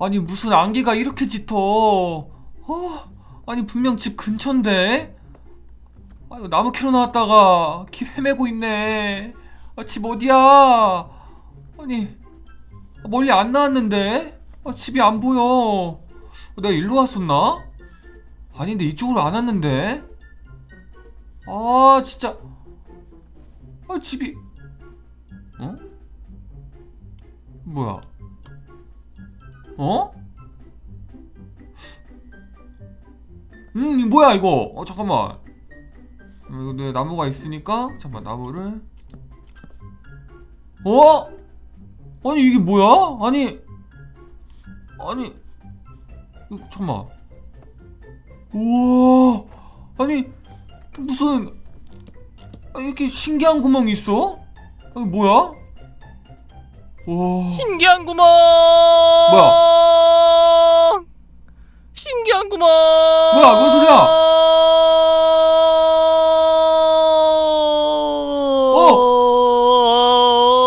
아니 무슨 안개가 이렇게 짙어? 어? 아니 분명 집 근처인데? 아 이거 나무 캐러 나왔다가 길 헤매고 있네. 아, 집 어디야? 아니 멀리 안 나왔는데? 아, 집이 안 보여. 내가 일로 왔었나? 아닌데 이쪽으로 안 왔는데? 아 진짜. 아 집이 어? 뭐야 어? 음, 뭐야 이거? 어 잠깐만. 음, 이거 내 나무가 있으니까 잠깐 나무를. 어? 아니 이게 뭐야? 아니 아니 이거 잠깐만. 우와 아니 무슨 아니, 이렇게 신기한 구멍이 있어? 이거 뭐야? 와 신기한 구멍. 뭐야? 신기한 구멍. 뭐야, 뭔 소리야?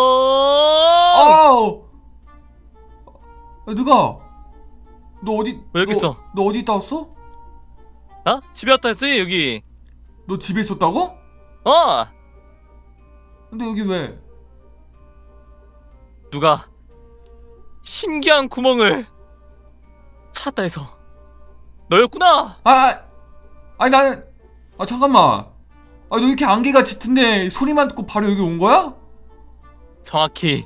어. 아우! 야, 누가? 너 어디? 왜 여기 너, 있어? 너 어디 있다 왔어? 나 집에 왔다 했지 여기. 너 집에 있었다고? 어. 근데 여기 왜? 누가 신기한 구멍을 찾았다 해서 너였구나. 아, 아, 아니 나는 아 잠깐만. 아, 너 이렇게 안개가 짙은데 소리만 듣고 바로 여기 온 거야? 정확히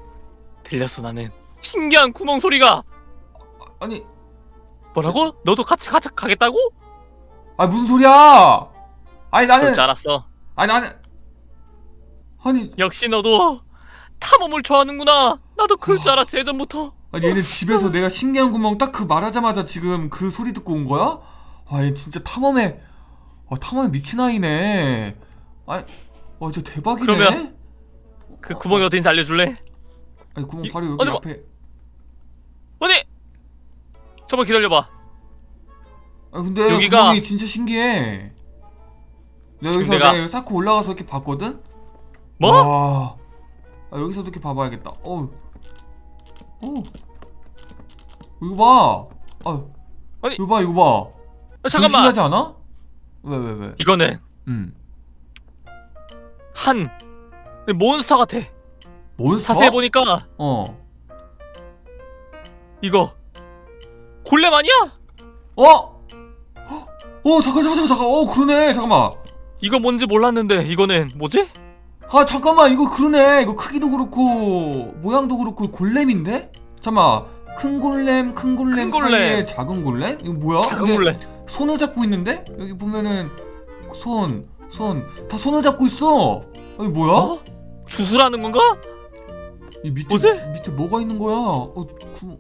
들렸어 나는. 신기한 구멍 소리가 아니, 뭐라고? 너도 같이 같이 가겠다고? 아 무슨 소리야? 아니 나는 그럴 줄 알았어. 아니 나는 아니 역시 너도 탐험을 좋아하는구나. 나도 그럴 줄 알았어 예전부터. 아니 얘네 집에서 내가 신기한 구멍 딱 그 말하자마자 지금 그 소리 듣고 온 거야? 아얘 진짜 탐험에 아 탐험에 미친 아이네 아니 와 진짜 대박이네 그러면 그 구멍이 어딘지 알려줄래? 아니 구멍 이- 바로 여기 어디 봐. 앞에 어디? 잠깐 기다려봐. 아 근데 여기가- 구멍이 진짜 신기해 내가 지금 여기서 내가- 내가 여기 쌓고 올라가서 이렇게 봤거든? 뭐? 와. 아, 여기서도 이렇게 봐봐야겠다 어 우어 이거 봐 아, 아니- 이거 봐 이거 봐 아, 되게 잠깐만. 신기하지 않아? 왜 왜 왜? 이거는 음 한 몬스터 같아. 몬스터? 자세히 보니까 어. 이거 골렘 아니야? 어? 어 잠깐 잠깐 잠깐 어 그러네 잠깐만 이거 뭔지 몰랐는데 이거는 뭐지? 아 잠깐만 이거 그러네 이거 크기도 그렇고 모양도 그렇고 골렘인데? 잠깐만 큰 골렘 큰 골렘 큰 골렘. 사이에 작은 골렘? 이거 뭐야? 작은 근데 골렘. 손을 잡고 있는데? 여기 보면은 손, 손 다 손을 잡고 있어 이거 뭐야? 어? 주술하는 건가? 이 밑에 뭐지? 밑에 뭐가 있는 거야? 어, 그,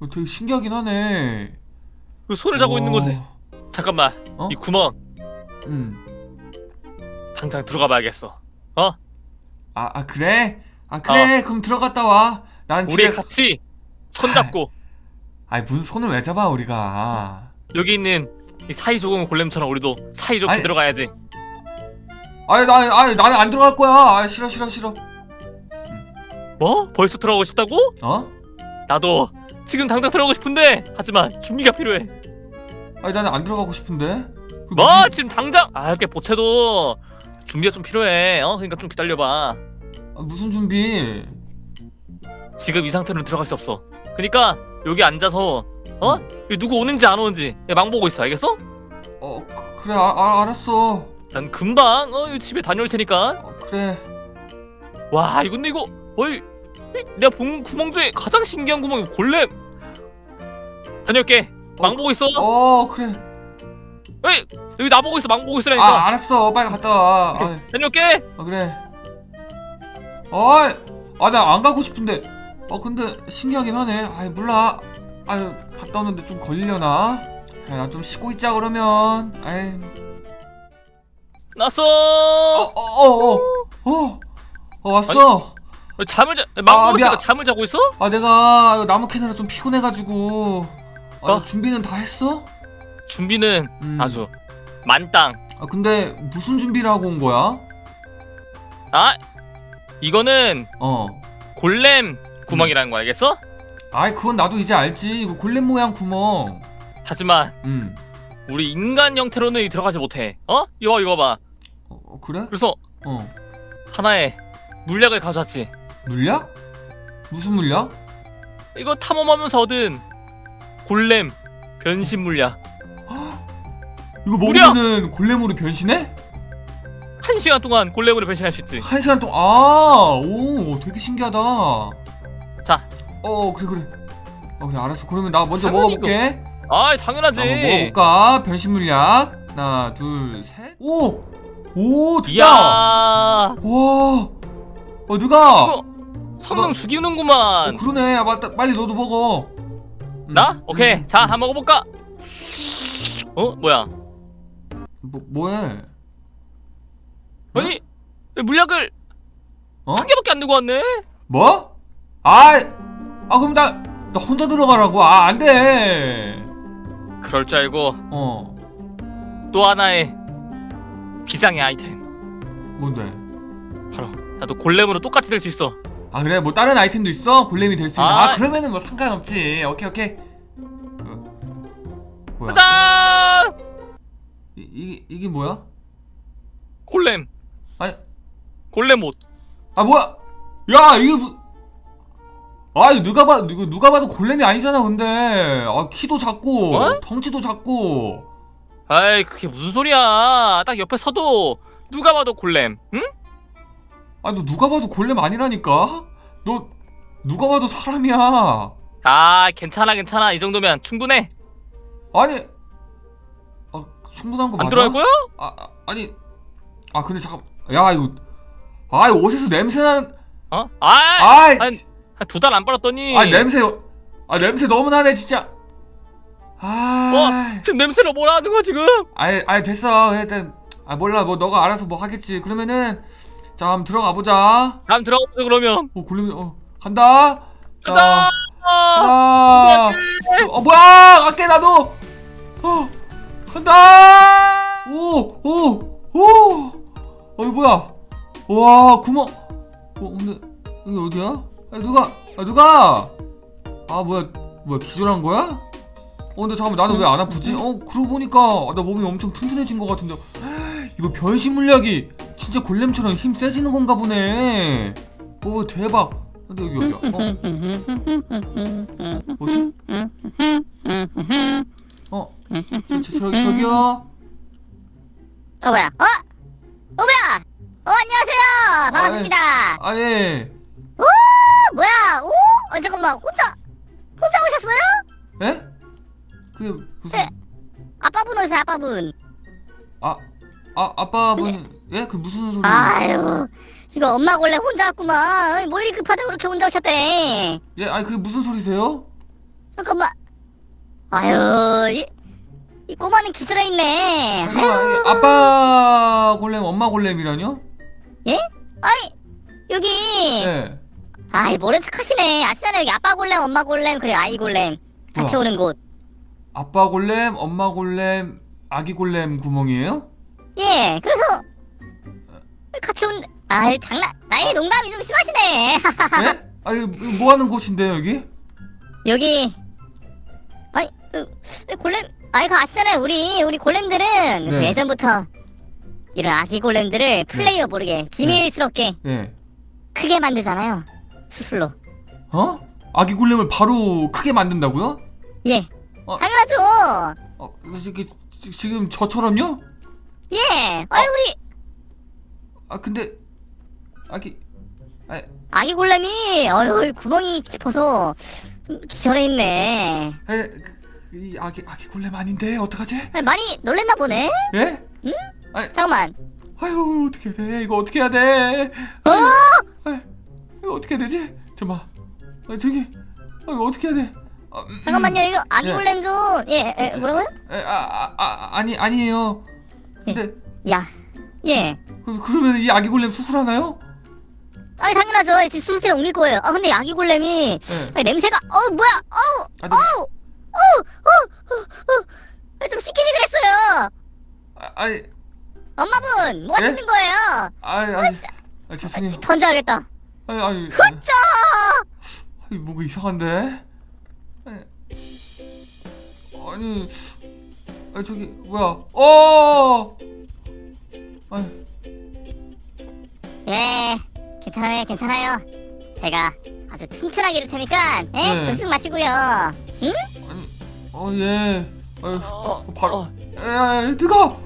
어, 되게 신기하긴 하네 그 손을 잡고 있는 어, 거지. 잠깐만. 어? 이 구멍 응. 당장 들어가 봐야겠어. 아, 아 그래? 아 그래 그럼 들어갔다 와 난 우리 집에 같이 손 잡고 아니 무슨 손을 왜 잡아 우리가 여기 있는 이 사이좋은 골렘처럼 우리도 사이좋게 아니- 들어가야지. 아니 나 아니 나는 안 들어갈 거야 아 싫어 싫어 싫어 뭐? 벌써 들어가고 싶다고? 어? 나도 지금 당장 들어가고 싶은데 하지만 준비가 필요해. 아니 나는 안 들어가고 싶은데 그 뭐? 무슨- 지금 당장? 아 이렇게 보채도 준비가 좀 필요해. 어? 그러니까 좀 기다려봐. 아, 무슨 준비 지금 이 상태로는 들어갈 수 없어. 그러니까 여기 앉아서 어? 여기 누구 오는지 안 오는지 망 보고 있어. 알겠어? 어 그, 그래 아, 아, 알았어 난 금방 어이 집에 다녀올 테니까. 어, 그래 와 이거 근데 이거 어이 이- 내가 본 구멍 중에 가장 신기한 구멍이 골렘. 다녀올게. 망 어, 보고 있어. 어 그래 에이 여기 나 보고 있어. 망 보고 있으라니까. 아 알았어 빨리 갔다 와 아, 다녀올게. 아 그래 아나 안 가고 싶은데 어 근데 신기하긴 하네 아이 몰라 아유 갔다 오는데 좀 걸리려나 나 좀 쉬고 있자 그러면 아이 났어. 어어어어 어, 어, 왔어 어, 잠을 자. 망 아, 보고 있으니까 미안. 잠을 자고 있어? 아 내가 나무 캐느라 좀 피곤해가지고 아, 어? 준비는 다 했어? 준비는 음. 아주 만땅. 아 근데 무슨 준비를 하고 온 거야? 아 이거는 어 골렘 구멍이라는 거 알겠어? 아이 그건 나도 이제 알지 이거 골렘 모양 구멍 하지만 음 우리 인간 형태로는 들어가지 못해. 어? 이거 이거 봐. 어, 어, 그래? 그래서 어 하나의 물약을 가져왔지. 물약? 무슨 물약? 이거 탐험하면서 얻은 골렘 변신 물약. 이거! 먹으면은 골렘으로 변신해? 한 시간 동안 골렘으로 변신할 수 있지. 한 시간 동안 아오 되게 신기하다 자. 어 그래 그래 어 그래 알았어 그러면 나 먼저 당연히 먹어볼게 아, 당연하지. 한번 먹어볼까 변신 물약 하나 둘 셋 오 오 이야, 됐다 와 어 누가 이거 성능 죽이는구만. 어, 그러네 아, 맞다 빨리 너도 먹어 음, 나? 오케이. 음, 자, 음. 한번 먹어볼까? 어, 뭐야? 뭐, 뭐해 아니, 왜 물약을 어? 한 개밖에 안 들고 왔네? 뭐? 아, 아 그럼 나, 나 혼자 들어가라고 아 안 돼 그럴 줄 알고 어 또 하나의 비장의 아이템. 뭔데 바로 나도 골렘으로 똑같이 될 수 있어. 아 그래 뭐 다른 아이템도 있어 골렘이 될 수 있는 아, 아. 그러면은 뭐 상관없지 오케이 오케이 어. 뭐야 짜잔! 이, 이게 이게 뭐야 골렘. 아니 골렘 옷. 아 뭐야 야 이게 뭐... 아 이거 누가 봐 이거 누가 봐도 골렘이 아니잖아 근데 아 키도 작고 어? 덩치도 작고 아이, 그게 무슨 소리야? 딱 옆에 서도 누가 봐도 골렘. 응? 아너 누가 봐도 골렘 아니라니까 너 누가 봐도 사람이야 아, 괜찮아, 괜찮아. 이 정도면 충분해. 아니 아 충분한 거 안 맞아? 들어갈 거야? 아, 아 아니 아 근데 잠깐 야 이거 아 이거 옷에서 냄새나는 어? 아, 아이 한두 달 안 빨았더니. 아 냄새 아 냄새 너무 나네 진짜 아 지금 냄새를 뭐라 하는 거야 지금? 아이 아이 됐어 일단 아 몰라 뭐 너가 알아서 뭐 하겠지 그러면은 자 한번 들어가 보자 다음 들어가보자 그러면. 어 골렘 어 간다 가자. 하나 어 뭐야 갈게 나도 어 간다! 오 오 오! 어 이거 뭐야? 와 구멍! 어 근데 여기 어디야? 아 누가? 아 누가? 아 뭐야 뭐야 기절한 거야? 어 근데 잠깐만 나는 왜 안 아프지? 어 그러고 보니까 나 몸이 엄청 튼튼해진 것 같은데. 이거 변신 물약이 진짜 골렘처럼 힘 세지는 건가 보네. 오 대박. 근데 여기 어디야? 어? 뭐지 어 저, 저, 저, 저기요 어 뭐야? 어? 어 뭐야? 어 안녕하세요. 반갑습니다. 아예 어 뭐야? 오? 어 잠깐만 혼자 혼자 오셨어요? 에? 그게 무슨 네. 아빠분 오세요 아빠분. 아, 아 아빠 분 예? 그 무슨 소리 아유 이거 엄마 원래 혼자 왔구만. 뭐 이리 급하다고 그렇게 혼자 오셨대. 예? 아니 그게 무슨 소리세요? 잠깐만. 아유 이, 이 꼬마는 기술에 있네. 잠깐만 이게 아빠 골렘 엄마 골렘이라뇨? 아니 여기 예 아이 모른 척하시네. 아시잖아요 여기 아빠 골렘 엄마 골렘 그리고 아이 골렘 같이 뭐야? 오는 곳. 아빠 골렘 엄마 골렘 아기 골렘 구멍이에요? 예, 그래서 같이 온. 아이 장난. 아이 농담이 좀 심하시네. 예? 아니 뭐 하는 곳인데요 여기? 여기. 그, 그 골렘. 아이 그 아시잖아요. 우리 우리 골렘들은 그 네. 예전부터 이런 아기 골렘들을 플레이어 모르게 비밀스럽게 예 크게 만들잖아요. 수술로. 어? 아기 골렘을 바로 크게 만든다고요? 예. 어. 당연하죠. 어 이게 지- 지금 저처럼요? 예. 아이 우리 아 근데 아기 아, 아기 골렘이 어휴 구멍이 깊어서 좀 기절해 있네. 에, 그, 이 아기 아기 골렘 아닌데 어떡하지? 아이, 많이 놀랬나 보네. 예? 잠깐만. 아유 어떻게 해야 돼? 이거 어떻게 해야 돼? 어? 아, 이거 어떻게 해야 되지? 잠만. 아, 저기 아, 이거 어떻게 해야 돼? 아, 음, 잠깐만요. 이거 아기 예. 골렘 좀 예, 예 뭐라고요? 에, 아, 아, 아 아니 아니에요. 근데 야. 예. 그, 그러면 이 아기 골렘 수술하나요? 아니 당연하죠. 지금 수술실에 옮길 거예요. 아 근데 아기 골렘이 예. 아니, 냄새가 어 뭐야? 어우 아, 근데- 어우 어우 어우 어우 좀 시키지 그랬어요. 아, 아니 엄마분 뭐 예? 하시는 거예요? 아니 아니 아, 죄송해요. 던져야겠다. 아니 아니 흐짜. 아니 뭔가 이상한데? 아니, 아니 저기 뭐야? 어! 아니, 예, 괜찮아요, 괜찮아요. 제가 아주 튼튼하게 이럴 테니까, 예, 네. 들쑥 마시고요. 어 예. 아유, 어, 바로- 어, 에, 네가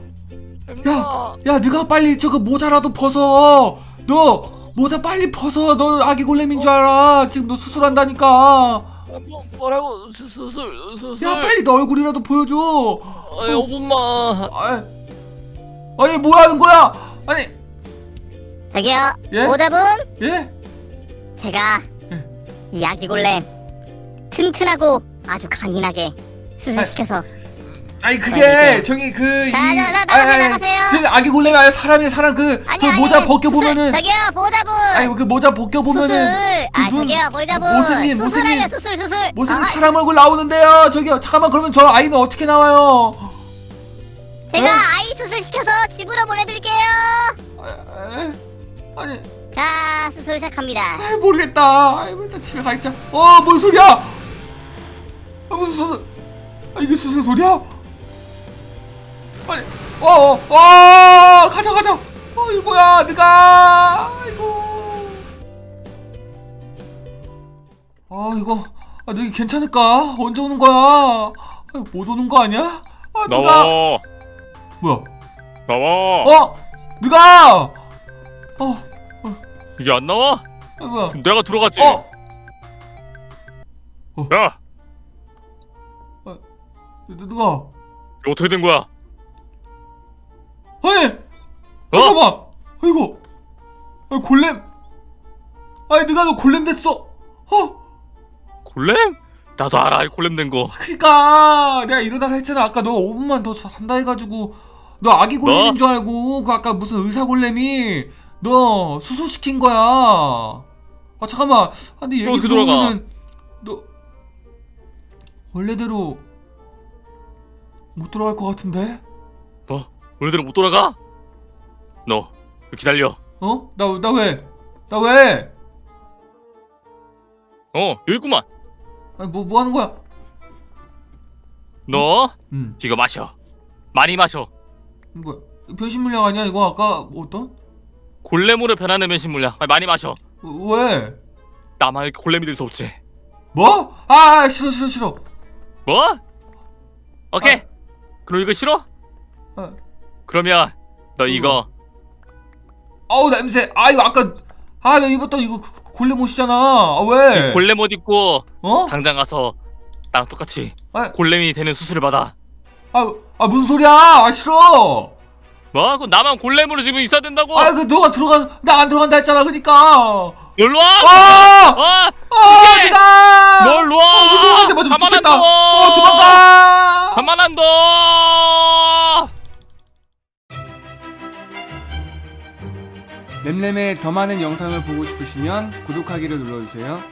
엠마. 야, 네가 빨리 저거 모자라도 벗어. 너 모자 빨리 벗어. 너 아기 골렘인 줄 알아. 지금 너 수술한다니까. 아, 뭐, 뭐라고 수, 수술 수술 야, 빨리 너 얼굴이라도 보여줘. 아, 여보마 아, 아니 뭐 하는 거야? 아니, 저기요, 예? 모자분, 예? 제가 예. 이 아기 골렘 튼튼하고 아주 강인하게 수술시켜서 아니 그게 빨리 저기 그 이, 자, 자, 자, 나가세요, 아니, 아니, 나가세요. 지금 아기 골렘이 아니라 사람이 사람 그 아니 저 아니 모자 벗겨 보면은 수술, 저기요 모자분 아니 그 모자 벗겨 보면은 수술 아그 눈- 저기요 모자분 모습이- 수술하려 모습이- 수술 수술 무슨 아, 사람 얼굴 나오는데요. 저기요. 잠깐만 그러면 저 아이는 어떻게 나와요? 제가 어? 아이 수술 시켜서 집으로 보내드릴게요 아, 에, 아니 자 수술 시작합니다 아이, 모르겠다. 아이, 일단 집에 가 있자. 어, 뭔 소리야? 아, 무슨 수술? 아, 이게 수술 소리야? 빨리. 어, 어, 어, 가자, 가자. 어, 이거 뭐야? 네가. 아이고. 아, 이거. 아, 너희 괜찮을까? 언제 오는 거야? 아, 못 오는 거 아니야? 아, 누가? 나와 뭐야? 나와 어, 누가? 어, 이게 안 나와? 아, 뭐야? 내가 들어가지 어, 야 누- 누가? 이거 어떻게 된 거야? 아니, 어? 잠깐만. 아이고, 아, 골렘. 아니, 네가 너 골렘 됐어. 어, 골렘? 나도 알아 이 골렘 된 거 그니까 내가 일어나라 했잖아. 아까 너 5분만 더 산다 해가지고 너 아기 골렘인 줄 알고 그 아까 무슨 의사 골렘이 너 수술시킨 거야. 아 잠깐만. 아, 근데 얘기 어떻게 돌아가? 들어보면은 너 원래대로 못 돌아갈 것 같은데? 너 오늘대로 못 돌아가? 너 기다려 어? 나 나 왜? 나 왜? 어 여기 있구만 아니 뭐 뭐 하는 거야? 너음 이거 마셔 많이 마셔 뭐야? 변신 물약 아니야 이거 아까 뭐 어떤? 골렘으로 변하는 변신 물량 많이 마셔 어, 왜? 나만 이렇게 골렘이 될 수 없지 뭐? 아 아, 싫어 싫어 싫어. 뭐? 오케이 그럼 이거 싫어? 아, 그러면 너 이거 어우 냄새. 아 이거 아까 아나 입었던 이거 그- 그 골렘 옷이잖아. 아 왜? 골렘 옷 입고 어? 당장 가서 나랑 똑같이 아, 골렘이 되는 수술을 받아 아, 아 무슨 소리야? 아 싫어. 뭐? 그럼 나만 골렘으로 지금 있어야 된다고? 아 그 너가 들어간 나 안 들어간다 했잖아. 그러니까. 놀러 와! 아! 어! 아 이게- 네가. 놀러 와! 어, 무서운데 가만 안 죽겠다. 둬! 어 도망가. 가만 안 둬! 램램의 더 많은 영상을 보고 싶으시면 구독하기를 눌러주세요.